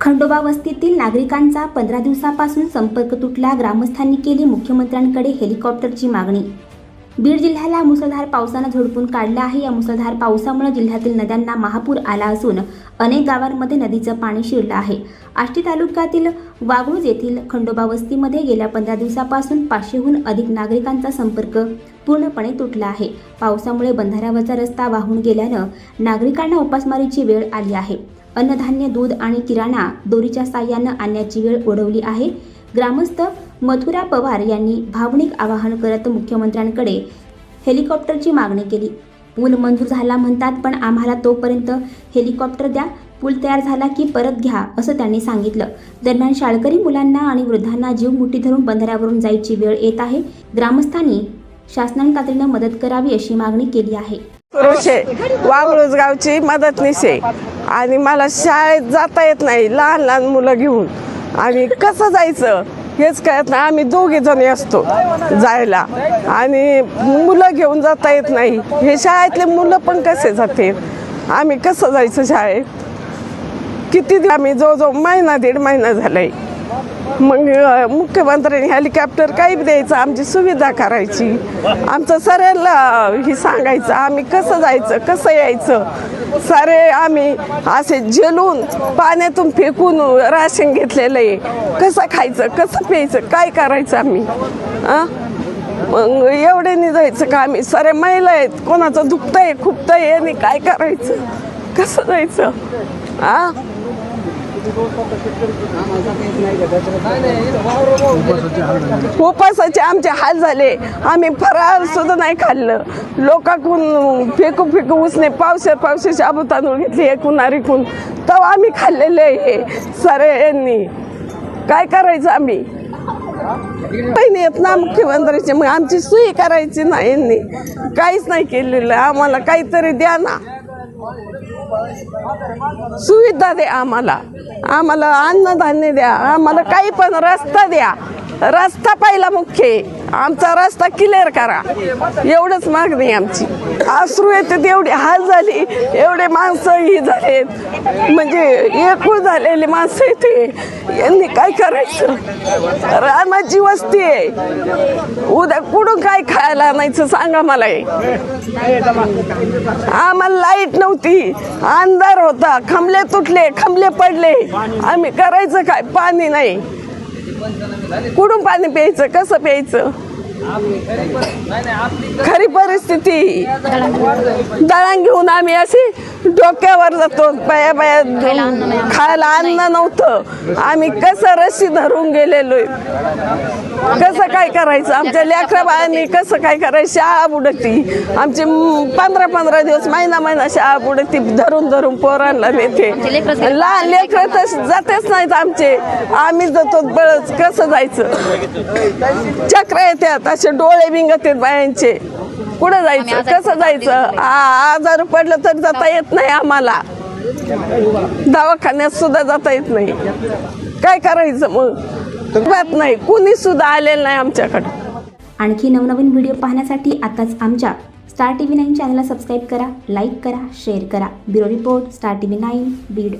खंडोबा वस्तीतील नागरिकांचा पंधरा दिवसापासून संपर्क तुटला. ग्रामस्थांनी केली मुख्यमंत्र्यांकडे हेलिकॉप्टरची मागणी. बीड जिल्ह्याला मुसळधार पावसानं झोडपून काढलं आहे. या मुसळधार पावसामुळे जिल्ह्यातील नद्यांना महापूर आला असून अनेक गावांमध्ये नदीचं पाणी शिरलं आहे. आष्टी तालुक्यातील वागळूज येथील खंडोबा वस्तीमध्ये गेल्या पंधरा दिवसापासून पाचशेहून अधिक नागरिकांचा संपर्क पूर्णपणे तुटला आहे. पावसामुळे बंधाऱ्यावरचा रस्ता वाहून गेल्यानं नागरिकांना उपासमारीची वेळ आली आहे. अन्नधान्य दूध आणि किराणा दोरीच्या साह्यानं आणण्याची वेळ ओढवली आहे. ग्रामस्थ मथुरा पवार यांनी भावनिक आवाहन करत मुख्यमंत्र्यांकडे हेलिकॉप्टरची मागणी केली. पूल मंजूर झाला म्हणतात पण आम्हाला तोपर्यंत हेलिकॉप्टर द्या पूल तयार झाला की परत घ्या असं त्यांनी सांगितलं. दरम्यान शाळकरी मुलांना आणि वृद्धांना जीव मुठी धरून बंधाऱ्यावरून जायची वेळ येत आहे. ग्रामस्थांनी शासनाने तातडीनं मदत करावी अशी मागणी केली आहे. वागळूज गावची मदतनीस आहे. आणि मला शाळेत जाता येत नाही लहान लहान मुलं घेऊन. आणि कसं जायचं? हेच कळत नाही. आम्ही दोघे जणी असतो जायला. आणि मुलं घेऊन जाता येत नाही. हे शाळेतले मुलं पण कसे जाते? आम्ही कसं जायचं शाळेत? किती आम्ही जवळजवळ महिना दीड महिना झालाय. मग मुख्यमंत्र्यांनी हेलिकॉप्टर काही द्यायचं आमची सुविधा करायची. आमचं सरेला ही सांगायचं आम्ही कसं जायचं कसं यायचं? सारे आम्ही असे झेलून पाण्यातून फेकून राशन घेतलेलं आहे. कसं खायचं कसं प्यायचं काय करायचं आम्ही? आ मग एवढे नाही जायचं का आम्ही? सारे महिला आहेत कोणाचं दुखतंय खुपतंय आणि काय करायचं? कसं जायचं? आ? उपासाचे आमचे हाल झाले. आम्ही फराळ सुद्धा नाही खाल्लं. लोकांकून फेकू फेकू उसने पावसे पावसे शाबू तांदूळ घेतले एकूण अरिकून तेव्हा आम्ही खाल्लेले हे सारे यांनी. काय करायचं आम्ही? पहिने नाही येत ना मुख्यमंत्र्याचे. मग आमची सुई करायची ना यांनी. काहीच नाही केलेलं. आम्हाला काहीतरी द्या ना. सुविधा द्या आम्हाला. आम्हाला अन्नधान्य द्या. आम्हाला काही पण रस्ता द्या. रस्ता पहिला मुख्य आहे. आमचा रस्ता क्लिअर करा. एवढंच मागणी आमची. अश्रू येते एवढी हाल झाली एवढे माणसं ही झालेत. म्हणजे एकूण झालेली माणसं येते यांनी काय करायचं? रामाची वस्ती आहे. उद्या कुठून काय खायला आणायचं सांगा मला हे. आम्हाला लाइट नव्हती. अंधार होता. खमले तुटले खमले पडले. आम्ही करायचं काय? पाणी नाही. कुठून पाणी प्यायचं कसं प्यायचं खरी परिस्थिती. दळण घेऊन आम्ही अशी डोक्यावर जातो. बाया बाया खायला अन्न नव्हतं. आम्ही कसं रस्सी धरून गेलेलो कसं काय करायचं? आमच्या लेकरा बायांनी कसं काय करायचं? शाळा बुडती. आमची पंधरा पंधरा दिवस महिना महिना शाळा बुडती. धरून धरून पोरांना देते लहान लेकर तर जातेच नाहीत आमचे. आम्ही जातो बळच कसं जायचं? चक्र येते आता. असे डोळे बिंगत आहेत बायांचे. कुठं जायचं? कसं जायचं? आ- आजार पडलं तर जाता येत नाही आम्हाला. दवाखान्यात सुद्धा जाता येत नाही. काय करायचं मग? बात नाही. कुणी सुद्धा आलेलं नाही आमच्याकडे. आणखी नवनवीन व्हिडिओ पाहण्यासाठी आताच आमच्या स्टार टी व्ही नाईन चॅनलला सबस्क्राईब करा लाईक करा शेअर करा. Bureau report star T V nine Beed.